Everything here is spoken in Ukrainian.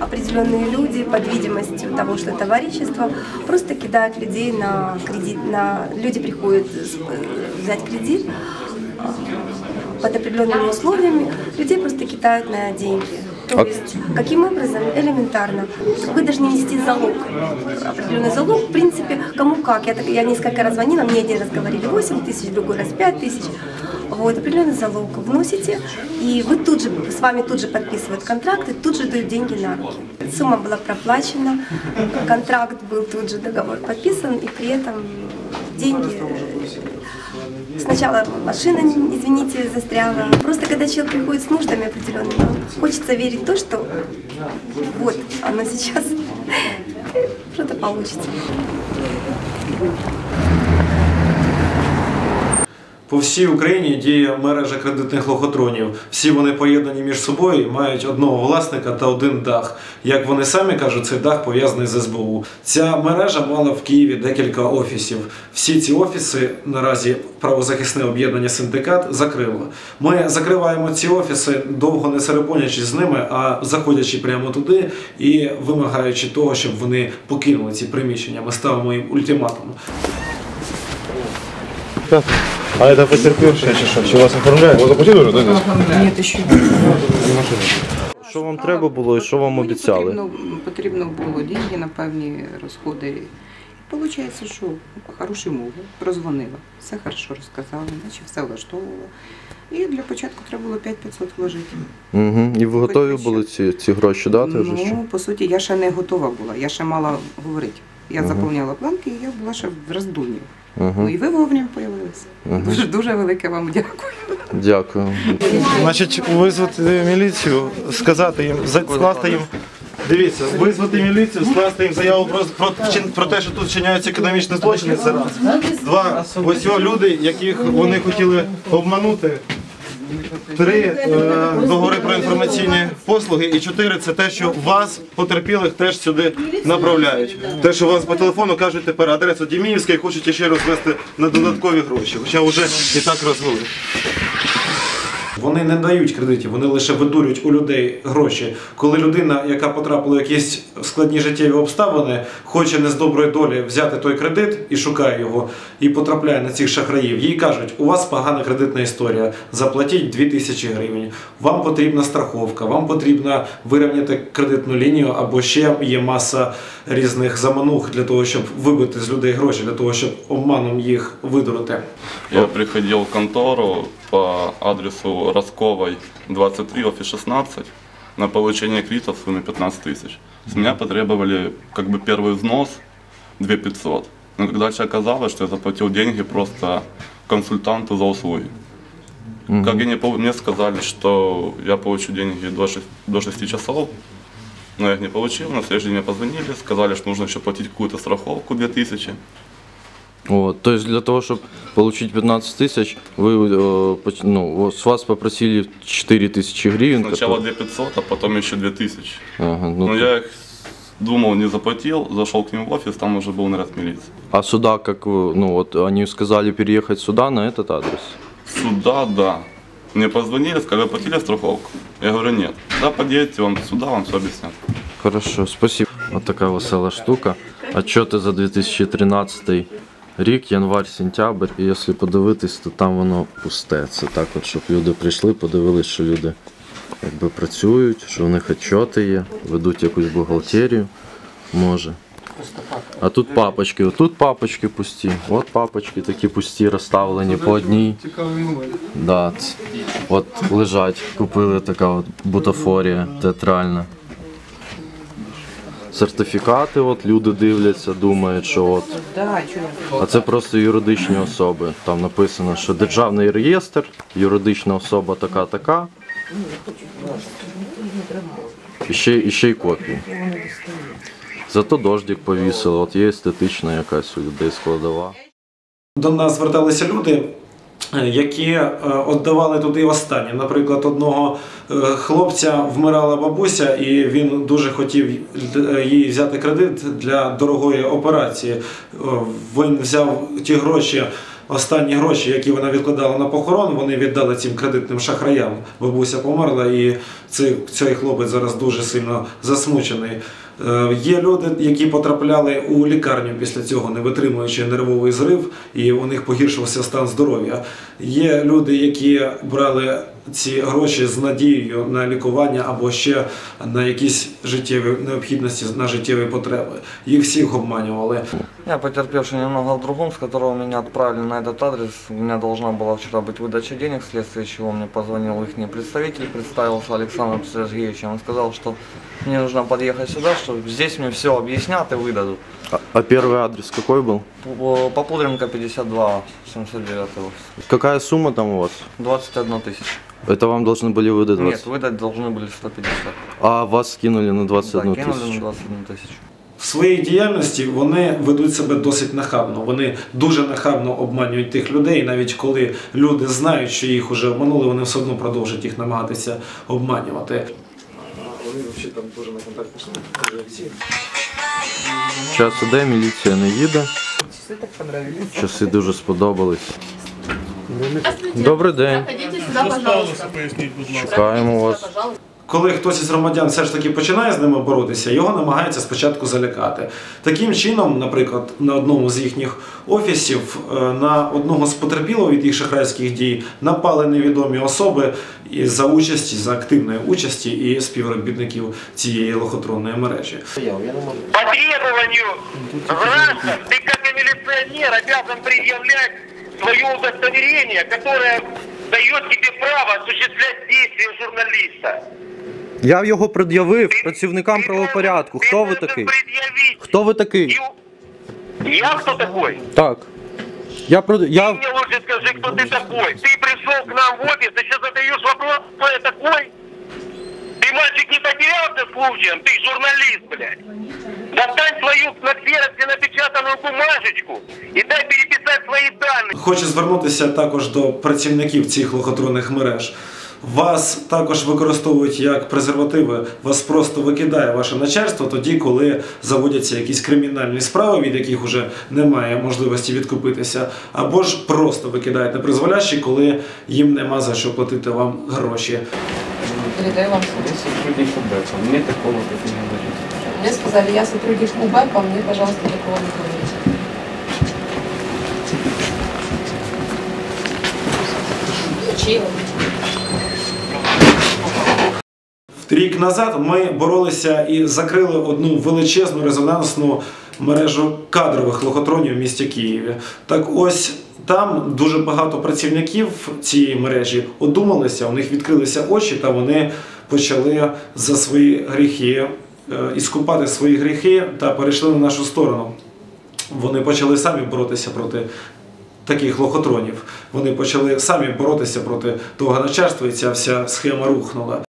определенные люди под видимостью того, что товарищество просто кидают людей на кредит, на люди приходят э, взять кредит а, под определенными условиями, людей просто кидают на деньги. То А- есть, каким образом? Элементарно. Вы должны нести залог. Определенный залог, в принципе, кому как. Я, так, я несколько раз звонила, мне один раз говорили 8 тысяч, другой раз 5 тысяч. Вот, определенный залог вносите, и вы тут же, с вами тут же подписывают контракт, и тут же дают деньги на руки. Сумма была проплачена, контракт был тут же, договор подписан, и при этом деньги э, Сначала машина, извините, застряла. Просто когда человек приходит с нуждами определенными, хочется верить в то, что вот оно сейчас что-то получится. По всій Україні діє мережа кредитних лохотронів. Всі вони поєднані між собою і мають одного власника та один дах. Як вони самі кажуть, цей дах пов'язаний з СБУ. Ця мережа мала в Києві декілька офісів. Всі ці офіси наразі правозахисне об'єднання синдикат закрило. Ми закриваємо ці офіси, довго не серепонячись з ними, а заходячи прямо туди і вимагаючи того, щоб вони покинули ці приміщення. Ми ставимо їм ультиматум. А это потерпевшие, чи вас оформляють? Ви заплатили вже, да? Нет, еще Що вам треба було і що вам Мені обіцяли? Потрібно, потрібно було деньги на певні розходи. Получається, що хороші мови, прозвонила, все хорошо розказала, наче все влаштовувала. І для початку треба було 5500 вложити. Угу. І ви готові були ці, ці гроші дати вже? Ну, по суті, я ще не готова була, я ще мала говорити. Я заповняла планки, і я була ще в роздум'ї. Угу. Ну і ви вовремя появилися. Угу. Дуже дуже велике вам дякую. Дякую. Значить, визвати міліцію, сказати їм, за- скласти їм. Дивіться, визвати міліцію, скласти їм заяву про, про, про те, що тут вчиняються економічні злочини. Це раз. Два. Ось його люди, яких вони хотіли обманути. Три е, договори про інформаційні послуги. І чотири це те, що вас, потерпілих, теж сюди направляють. Те, що вас по телефону кажуть тепер адресу Діміївська і хочуть ще розвести на додаткові гроші. Хоча вже і так розвели. Вони не дають кредитів, вони лише видурюють у людей гроші. Коли людина, яка потрапила в якісь складні життєві обставини, хоче не з доброї долі взяти той кредит і шукає його, і потрапляє на цих шахраїв, їй кажуть, у вас погана кредитна історія, заплатіть 2000 гривень, вам потрібна страховка, вам потрібно вирівняти кредитну лінію, або ще є маса різних заманух для того, щоб вибити з людей гроші, для того, щоб обманом їх видурити. Я приходил в контору по адресу Росковой, 23, офис 16, на получение кредита в сумме 15 тысяч. С меня потребовали как бы первый взнос 2 500. Но когда оказалось, что я заплатил деньги просто консультанту за услуги. Как они пол- мне сказали, что я получу деньги до 6, до 6 часов, но я их не получил. На следующий день мне позвонили, сказали, что нужно еще платить какую-то страховку 2000. Вот, то есть для того, чтобы получить 15 тысяч, вы, э, ну, вот с вас попросили 4 тысячи гривен. Сначала которые- 2 500, а потом еще 2000. Ага, ну, Ну, я их думал, не заплатил, зашел к ним в офис, там уже был наряд милиции. А сюда, как ну вот, они сказали переехать сюда, на этот адрес? Сюда, да. Мне позвонили, сказали, платили страховку? Я говорю, нет. Да, подъедьте, вам сюда, вам все объяснят. Хорошо, спасибо. Вот такая весела штука. Отчети за 2013 рік, январь-сентябрь. І якщо подивитись, то там воно пусте. Це так, от, щоб люди прийшли, подивились, що люди якби працюють, що в них отчоти є, ведуть якусь бухгалтерію. Може. А тут папочки, отут папочки пусті. От папочки такі пусті, розставлені по одній. Да, от лежать, купили така от бутафорія театральна. Сертифікати, от люди дивляться, думають, що от. А це просто юридичні особи. Там написано, що державний реєстр, юридична особа така, така. І ще, і ще й копії. Зато дождик повісили, от є естетична якась у людей складова. До нас зверталися люди, які е, віддавали туди останні. Наприклад, одного е, хлопця вмирала бабуся, і він дуже хотів е, їй взяти кредит для дорогої операції. Е, Він взяв ті гроші останні гроші, які вона відкладала на похорон, вони віддали цим кредитним шахраям. Бабуся померла, і цей, цей хлопець зараз дуже сильно засмучений. Е, Є люди, які потрапляли у лікарню після цього, не витримуючи нервовий зрив, і у них погіршився стан здоров'я. Є люди, які брали ці гроші з надією на лікування або ще на якісь життєві необхідності, на життєві потреби. Їх всіх обманювали. Я потерпевший немного в другом, с которого меня отправили на этот адрес. У меня должна была вчера быть выдача денег, вследствие чего мне позвонил их представитель, представился Александром Сергеевичем. Он сказал, что мне нужно подъехать сюда, что здесь мне все объяснят и выдадут. А, а первый адрес какой был? По- Попудренко 52, 709 офис. Какая сумма там у вас? 21 тысяч. Это вам должны были выдать 20? Нет, выдать должны были 150. А вас скинули на 21 да, кинули на тысячу? 21 тысячу. Своїй діяльності вони ведуть себе досить нахабно. Вони дуже нахабно обманюють тих людей. Навіть коли люди знають, що їх уже обманули, вони все одно продовжують їх намагатися обманювати. Час іде, міліція не їде. Часи дуже сподобались. Добрий день. Ходите сюда, пожалуйста. Чекаємо вас. Коли хтось із громадян все ж таки починає з ними боротися, його намагаються спочатку залякати. Таким чином, наприклад, на одному з їхніх офісів е, на одного з потерпілого від їх шахрайських дій напали невідомі особи за участі, за активної участі і співробітників цієї лохотронної мережі. По требованию граждан ты как и обязан предъявлять свое удостоверение, которое дает тебе право осуществлять действия журналиста. Я його пред'явив Ты- працівникам ты правопорядку. должен- Хто ты ви должен такий? предъявить. Хто ви такий? И у- Я кто такой? Так. Я пред... Ты я мне лучше скажи, кто ты такой. Ты пришел к нам в офис, ты сейчас задаешь вопрос, кто я такой? Ты, мальчик, не потерялся случаем? Ты журналист, блядь. Достань свою на ксероксе напечатанную бумажечку и дай переписать свои данные. Хочу звернутися також до працівників цих лохотронних мереж. Вас також використовують як презервативи, вас просто викидає ваше начальство тоді, коли заводяться якісь кримінальні справи, від яких вже немає можливості відкупитися, або ж просто викидають на призволяще, коли їм нема за що платити вам гроші. Передаю вам совет. сотрудник УБЭПа. Мне такого не говорите. Мне сказали, я сотрудник УБЭПа, мне, пожалуйста, такого не говорите. Чего? Рік назад ми боролися і закрили одну величезну резонансну мережу кадрових лохотронів в місті Києві. Так ось там дуже багато працівників цієї мережі одумалися, у них відкрилися очі, та вони почали за свої гріхи е, іскупати свої гріхи та перейшли на нашу сторону. Вони почали самі боротися проти таких лохотронів. Вони почали самі боротися проти того начальства, і ця вся схема рухнула.